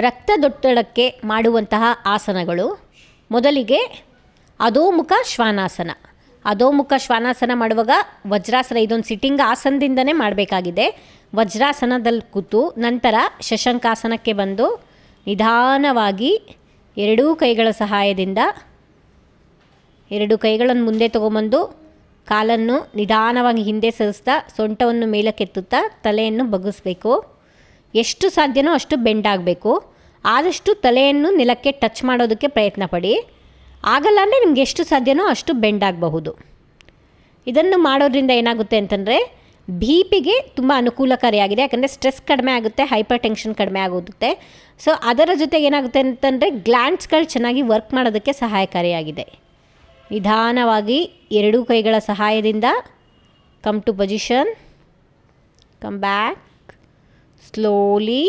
ರಕ್ತದೊತ್ತಡಕ್ಕೆ ಮಾಡುವಂತಹ ಆಸನಗಳು. ಮೊದಲಿಗೆ ಅಧೋಮುಖ ಶ್ವಾನಾಸನ. ಅಧೋಮುಖ ಶ್ವಾನಾಸನ ಮಾಡುವಾಗ ವಜ್ರಾಸನ ಇದೊಂದು ಸಿಟ್ಟಿಂಗ್ ಆಸನದಿಂದನೇ ಮಾಡಬೇಕಾಗಿದೆ. ವಜ್ರಾಸನದಲ್ಲಿ ಕೂತು ನಂತರ ಶಶಂಕಾಸನಕ್ಕೆ ಬಂದು ನಿಧಾನವಾಗಿ ಎರಡೂ ಕೈಗಳ ಸಹಾಯದಿಂದ ಎರಡು ಕೈಗಳನ್ನು ಮುಂದೆ ತಗೊಂಬಂದು ಕಾಲನ್ನು ನಿಧಾನವಾಗಿ ಹಿಂದೆ ಸರಿಸ್ತಾ ಸೊಂಟವನ್ನು ಮೇಲಕ್ಕೆತ್ತುತ್ತಾ ತಲೆಯನ್ನು ಬಗ್ಗಿಸ್ಬೇಕು. ಎಷ್ಟು ಸಾಧ್ಯನೋ ಅಷ್ಟು ಬೆಂಡ್ ಆಗಬೇಕು ಆದಷ್ಟು ತಲೆಯನ್ನು ನೆಲಕ್ಕೆ ಟಚ್ ಮಾಡೋದಕ್ಕೆ ಪ್ರಯತ್ನ ಪಡಿ. ಆಗಲ್ಲ ಅಂದರೆ ನಿಮ್ಗೆ ಎಷ್ಟು ಸಾಧ್ಯನೋ ಅಷ್ಟು ಬೆಂಡ್ ಆಗಬಹುದು. ಇದನ್ನು ಮಾಡೋದ್ರಿಂದ ಏನಾಗುತ್ತೆ ಅಂತಂದರೆ ಬಿ ಪಿಗೆ ತುಂಬ ಅನುಕೂಲಕಾರಿಯಾಗಿದೆ. ಯಾಕಂದರೆ ಸ್ಟ್ರೆಸ್ ಕಡಿಮೆ ಆಗುತ್ತೆ ಹೈಪರ್ ಟೆನ್ಷನ್ ಕಡಿಮೆ ಆಗುತ್ತೆ. ಸೊ ಅದರ ಜೊತೆಗೆ ಏನಾಗುತ್ತೆ ಅಂತಂದರೆ ಗ್ಲ್ಯಾಂಡ್ಸ್ಗಳು ಚೆನ್ನಾಗಿ ವರ್ಕ್ ಮಾಡೋದಕ್ಕೆ ಸಹಾಯಕಾರಿಯಾಗಿದೆ. ನಿಧಾನವಾಗಿ ಎರಡೂ ಕೈಗಳ ಸಹಾಯದಿಂದ come to position come back slowly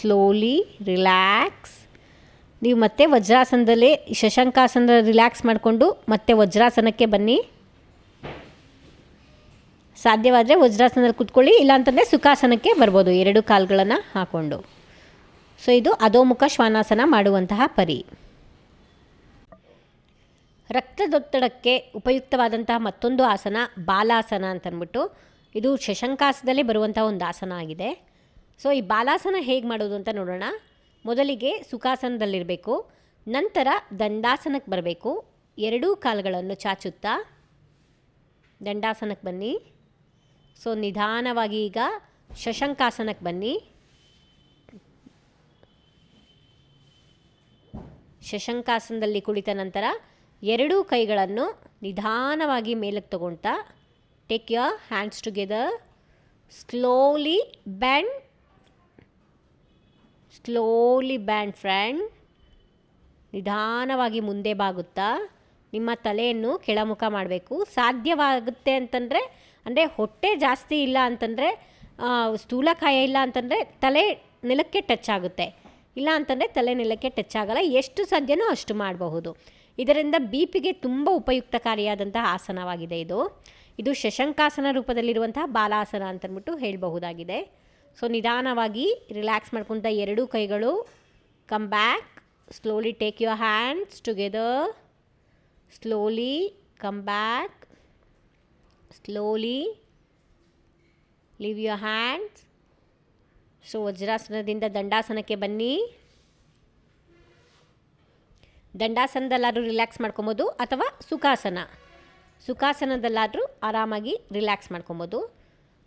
slowly relax ನೀವು ಮತ್ತೆ ವಜ್ರಾಸನದಲ್ಲಿ ಶಶಂಕಾಸನ ರಿಲ್ಯಾಕ್ಸ್ ಮಾಡಿಕೊಂಡು ಮತ್ತೆ ವಜ್ರಾಸನಕ್ಕೆ ಬನ್ನಿ. ಸಾಧ್ಯವಾದರೆ ವಜ್ರಾಸನದಲ್ಲಿ ಕುತ್ಕೊಳ್ಳಿ, ಇಲ್ಲಾಂತಂದರೆ ಸುಖಾಸನಕ್ಕೆ ಬರ್ಬೋದು ಎರಡು ಕಾಲುಗಳನ್ನು ಹಾಕ್ಕೊಂಡು ಸೊ, ಇದು ಅಧೋಮುಖ ಶ್ವಾನಾಸನ ಮಾಡುವಂತಹ ಪರಿ. ರಕ್ತದೊತ್ತಡಕ್ಕೆ ಉಪಯುಕ್ತವಾದಂತಹ ಮತ್ತೊಂದು ಆಸನ ಬಾಲಾಸನ ಅಂತಂದ್ಬಿಟ್ಟು ಇದು ಶಶಂಕಾಸದಲ್ಲೇ ಬರುವಂಥ ಒಂದು ಆಸನ ಆಗಿದೆ. ಸೊ ಈ ಬಾಲಾಸನ ಹೇಗೆ ಮಾಡೋದು ಅಂತ ನೋಡೋಣ. ಮೊದಲಿಗೆ ಸುಖಾಸನದಲ್ಲಿರಬೇಕು, ನಂತರ ದಂಡಾಸನಕ್ಕೆ ಬರಬೇಕು. ಎರಡೂ ಕಾಲುಗಳನ್ನು ಚಾಚುತ್ತಾ ದಂಡಾಸನಕ್ಕೆ ಬನ್ನಿ. ಸೊ ನಿಧಾನವಾಗಿ ಈಗ ಶಶಂಕಾಸನಕ್ಕೆ ಬನ್ನಿ. ಶಶಂಕಾಸನದಲ್ಲಿ ಕುಳಿತ ನಂತರ ಎರಡೂ ಕೈಗಳನ್ನು ನಿಧಾನವಾಗಿ ಮೇಲಕ್ಕೆ ತಗೊಳ್ತಾ take your hands together slowly bend slowly bend front ನಿಧಾನವಾಗಿ ಮುಂದೆ ಬಾಗುತ್ತಾ, ನಿಮ್ಮ ತಲೆಯನ್ನು ಕೆಳಮುಖ ಮಾಡಬೇಕು. ಸಾಧ್ಯವಾಗುತ್ತೆ ಅಂತಂದರೆ, ಅಂದರೆ ಹೊಟ್ಟೆ ಜಾಸ್ತಿ ಇಲ್ಲ ಅಂತಂದರೆ ಸ್ಥೂಲಕಾಯ ಇಲ್ಲ ಅಂತಂದರೆ ತಲೆ ನೆಲಕ್ಕೆ ಟಚ್ ಆಗುತ್ತೆ. ಇಲ್ಲ ಅಂತಂದರೆ ತಲೆ ನೆಲಕ್ಕೆ ಟಚ್ ಆಗಲ್ಲ. ಎಷ್ಟು ಸಾಧ್ಯನೋ ಅಷ್ಟು ಮಾಡಬಹುದು. ಇದರಿಂದ ಬಿ ಪಿಗೆ ತುಂಬ ಉಪಯುಕ್ತಕಾರಿಯಾದಂತಹ ಆಸನವಾಗಿದೆ ಇದು. ಇದು ಶಶಂಕಾಸನ ರೂಪದಲ್ಲಿರುವಂತಹ ಬಾಲಾಸನ ಅಂತಂದ್ಬಿಟ್ಟು ಹೇಳಬಹುದಾಗಿದೆ. ಸೊ ನಿಧಾನವಾಗಿ ರಿಲ್ಯಾಕ್ಸ್ ಮಾಡ್ಕೊಂತ ಎರಡೂ ಕೈಗಳು come back slowly take your hands together slowly come back slowly leave your hands so ವಜ್ರಾಸನದಿಂದ ದಂಡಾಸನಕ್ಕೆ ಬನ್ನಿ. ದಂಡಾಸನದಲ್ಲಾದರೂ ರಿಲ್ಯಾಕ್ಸ್ ಮಾಡ್ಕೊಬೋದು ಅಥವಾ ಸುಖಾಸನ. ಸುಖಾಸನದಲ್ಲಾದರೂ ಆರಾಮಾಗಿ ರಿಲ್ಯಾಕ್ಸ್ ಮಾಡ್ಕೊಬೋದು.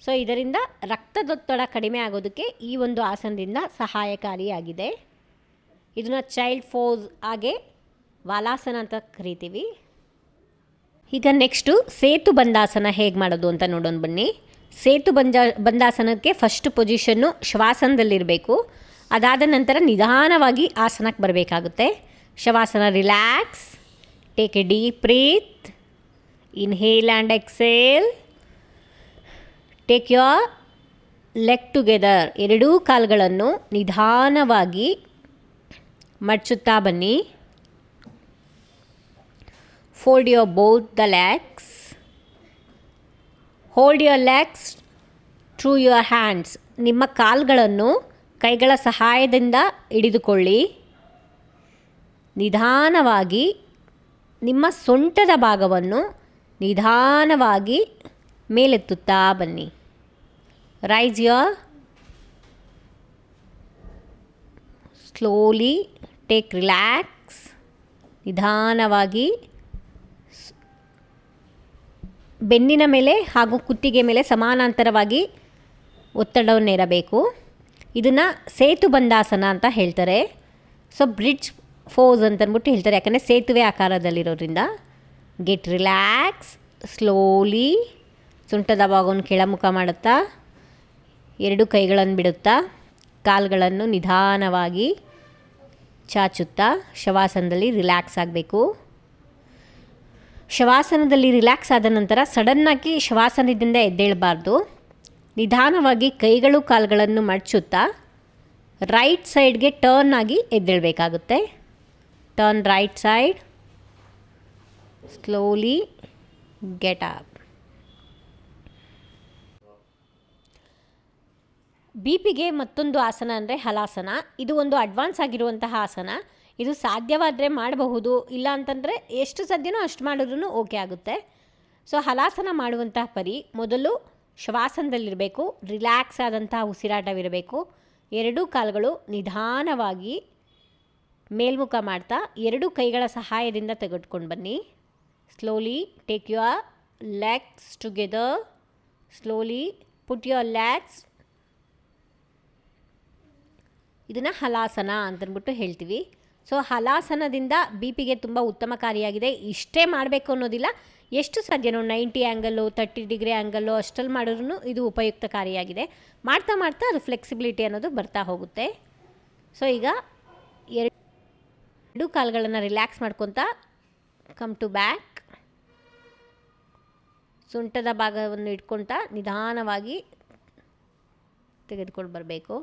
ಸೊ ಇದರಿಂದ ರಕ್ತದೊತ್ತಡ ಕಡಿಮೆ ಆಗೋದಕ್ಕೆ ಈ ಒಂದು ಆಸನದಿಂದ ಸಹಾಯಕಾರಿಯಾಗಿದೆ. ಇದನ್ನು ಚೈಲ್ಡ್ ಫೋಸ್ ಹಾಗೆ ವಾಲಾಸನ ಅಂತ ಕರಿತೀವಿ. ಈಗ ನೆಕ್ಸ್ಟು ಸೇತು ಬಂದಾಸನ ಹೇಗೆ ಮಾಡೋದು ಅಂತ ನೋಡೋಣ ಬನ್ನಿ. ಸೇತು ಬಂಜ, ಬಂದಾಸನಕ್ಕೆ ಫಸ್ಟ್ ಪೊಸಿಷನ್ನು ಶ್ವಾಸನದಲ್ಲಿರಬೇಕು. ಅದಾದ ನಂತರ ನಿಧಾನವಾಗಿ ಆಸನಕ್ಕೆ ಬರಬೇಕಾಗುತ್ತೆ. Shavasana relax take a deep breath inhale and exhale take your leg together ಎರಡೂ ಕಾಲುಗಳನ್ನು ನಿಧಾನವಾಗಿ ಮಡಚುತ್ತಾ ಬನ್ನಿ. Fold your both the legs hold your legs through your hands ನಿಮ್ಮ ಕಾಲುಗಳನ್ನು ಕೈಗಳ ಸಹಾಯದಿಂದ ಹಿಡಿದುಕೊಳ್ಳಿ. ನಿಧಾನವಾಗಿ ನಿಮ್ಮ ಸೊಂಟದ ಭಾಗವನ್ನು ನಿಧಾನವಾಗಿ ಮೇಲೆತ್ತುತ್ತಾ ಬನ್ನಿ. Raise your slowly take relax ನಿಧಾನವಾಗಿ ಬೆನ್ನಿನ ಮೇಲೆ ಹಾಗೂ ಕುತ್ತಿಗೆ ಮೇಲೆ ಸಮಾನಾಂತರವಾಗಿ ಒತ್ತಡವನ್ನೇರಬೇಕು ಇದನ್ನು ಸೇತು ಬಂದಾಸನ ಅಂತ ಹೇಳ್ತಾರೆ. ಸೊ ಬ್ರಿಡ್ಜ್ ಫೋಸ್ ಅಂತಂದ್ಬಿಟ್ಟು ಹೇಳ್ತಾರೆ. ಯಾಕಂದರೆ ಸೇತುವೆ ಆಕಾರದಲ್ಲಿರೋದ್ರಿಂದ. ಗೆಟ್ ರಿಲ್ಯಾಕ್ಸ್ ಸ್ಲೋಲಿ ಸೊಂಟದ ಭಾಗವನ್ನು ಕೆಳಮುಖ ಮಾಡುತ್ತಾ, ಎರಡು ಕೈಗಳನ್ನು ಬಿಡುತ್ತಾ, ಕಾಲುಗಳನ್ನು ನಿಧಾನವಾಗಿ ಚಾಚುತ್ತಾ ಶವಾಸನದಲ್ಲಿ ರಿಲ್ಯಾಕ್ಸ್ ಆಗಬೇಕು. ಶವಾಸನದಲ್ಲಿ ರಿಲ್ಯಾಕ್ಸ್ ಆದ ನಂತರ ಸಡನ್ನಾಗಿ ಶವಾಸನದಿಂದ ಎದ್ದೇಳಬಾರ್ದು. ನಿಧಾನವಾಗಿ ಕೈಗಳು ಕಾಲುಗಳನ್ನು ಮಡಚುತ್ತಾ ರೈಟ್ ಸೈಡ್ಗೆ ಟರ್ನ್ ಆಗಿ ಎದ್ದೇಳಬೇಕಾಗುತ್ತೆ. Turn right side slowly get up B ಪಿಗೆ ಮತ್ತೊಂದು ಆಸನ ಅಂದರೆ ಹಲಾಸನ. ಇದು ಒಂದು ಅಡ್ವಾನ್ಸ್ ಆಗಿರುವಂತಹ ಆಸನ. ಇದು ಸಾಧ್ಯವಾದರೆ ಮಾಡಬಹುದು. ಇಲ್ಲ ಅಂತಂದರೆ ಎಷ್ಟು ಸಾಧ್ಯನೋ ಅಷ್ಟು ಮಾಡಿದ್ರೂ ಓಕೆ ಆಗುತ್ತೆ. ಸೊ ಹಲಾಸನ ಮಾಡುವಂತಹ ಪರಿ ಮೊದಲು ಶ್ವಾಸನದಲ್ಲಿರಬೇಕು ರಿಲ್ಯಾಕ್ಸ್ ಆದಂತಹ ಉಸಿರಾಟವಿರಬೇಕು. ಎರಡೂ ಕಾಲುಗಳು ನಿಧಾನವಾಗಿ ಮೇಲ್ಮುಖ ಮಾಡ್ತಾ ಎರಡು ಕೈಗಳ ಸಹಾಯದಿಂದ ತೆಗೆದುಕೊಂಡು ಬನ್ನಿ. Slowly take your legs together slowly put your legs ಇದನ್ನು ಹಲಾಸನ ಅಂತಂದ್ಬಿಟ್ಟು ಹೇಳ್ತೀವಿ. ಸೊ ಹಲಾಸನದಿಂದ ಬಿ ಪಿಗೆ ತುಂಬ ಉತ್ತಮಕಾರಿಯಾಗಿದೆ ಇಷ್ಟೇ ಮಾಡಬೇಕು ಅನ್ನೋದಿಲ್ಲ. ಎಷ್ಟು ಸಾಧ್ಯನೋ ninety angle thirty degree angle ಅಷ್ಟಲ್ಲಿ ಮಾಡಿದ್ರೂ ಇದು ಉಪಯುಕ್ತಕಾರಿಯಾಗಿದೆ ಮಾಡ್ತಾ ಮಾಡ್ತಾ ಅದು ಫ್ಲೆಕ್ಸಿಬಿಲಿಟಿ ಅನ್ನೋದು ಬರ್ತಾ ಹೋಗುತ್ತೆ. ಸೊ ಈಗ ಎರಡು ಕಾಲುಗಳನ್ನು ರಿಲ್ಯಾಕ್ಸ್ ಮಾಡ್ಕೊತಾ ಕಮ್ ಟು ಬ್ಯಾಕ್ ಸೊಂಟದ ಭಾಗವನ್ನು ಇಟ್ಕೊಳ್ತಾ ನಿಧಾನವಾಗಿ ತೆಗೆದುಕೊಂಡು ಬರಬೇಕು.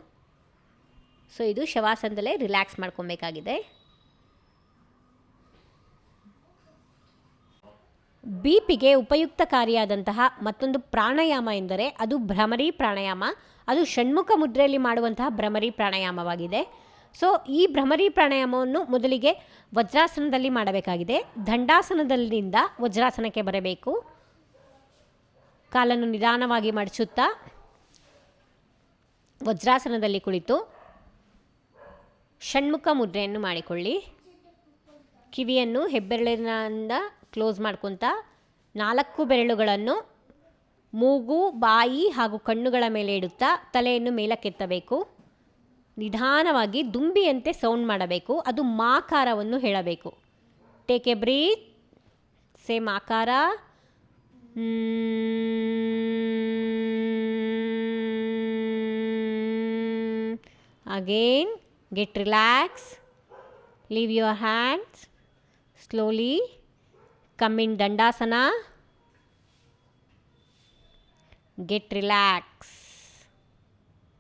ಸೊ ಇದು ಶವಾಸನದಲ್ಲೇ ರಿಲ್ಯಾಕ್ಸ್ ಮಾಡ್ಕೊಬೇಕಾಗಿದೆ. ಬಿ ಪಿಗೆ ಉಪಯುಕ್ತಕಾರಿಯಾದಂತಹ ಮತ್ತೊಂದು ಪ್ರಾಣಾಯಾಮ ಎಂದರೆ ಅದು ಭ್ರಮರಿ ಪ್ರಾಣಾಯಾಮ. ಅದು ಷಣ್ಮುಖ ಮುದ್ರೆಯಲ್ಲಿ ಮಾಡುವಂತಹ ಭ್ರಮರಿ ಪ್ರಾಣಾಯಾಮವಾಗಿದೆ. ಸೊ ಈ ಭ್ರಮರಿ ಪ್ರಾಣಾಯಾಮವನ್ನು ಮೊದಲಿಗೆ ವಜ್ರಾಸನದಲ್ಲಿ ಮಾಡಬೇಕಾಗಿದೆ. ದಂಡಾಸನದಲ್ಲಿಂದ ವಜ್ರಾಸನಕ್ಕೆ ಬರಬೇಕು. ಕಾಲನ್ನು ನಿಧಾನವಾಗಿ ಮಡಚುತ್ತಾ ವಜ್ರಾಸನದಲ್ಲಿ ಕುಳಿತು ಷಣ್ಮುಖ ಮುದ್ರೆಯನ್ನು ಮಾಡಿಕೊಳ್ಳಿ. ಕಿವಿಯನ್ನು ಹೆಬ್ಬೆರಳಿನಿಂದ ಕ್ಲೋಸ್ ಮಾಡ್ಕೊತಾ ನಾಲ್ಕು ಬೆರಳುಗಳನ್ನು ಮೂಗು, ಬಾಯಿ ಹಾಗೂ ಕಣ್ಣುಗಳ ಮೇಲೆ ಇಡುತ್ತಾ ತಲೆಯನ್ನು ಮೇಲಕ್ಕೆತ್ತಬೇಕು. ನಿಧಾನವಾಗಿ ದುಂಬಿಯಂತೆ ಸೌಂಡ್ ಮಾಡಬೇಕು. ಅದು ಮಾಕಾರವನ್ನು ಹೇಳಬೇಕು. ಟೇಕ್ ಎ ಬ್ರೀತ್ ಸೇಮ್ ಆಕಾರ. Again Get relaxed. Leave your hands. Slowly come in Dandasana. Get relaxed.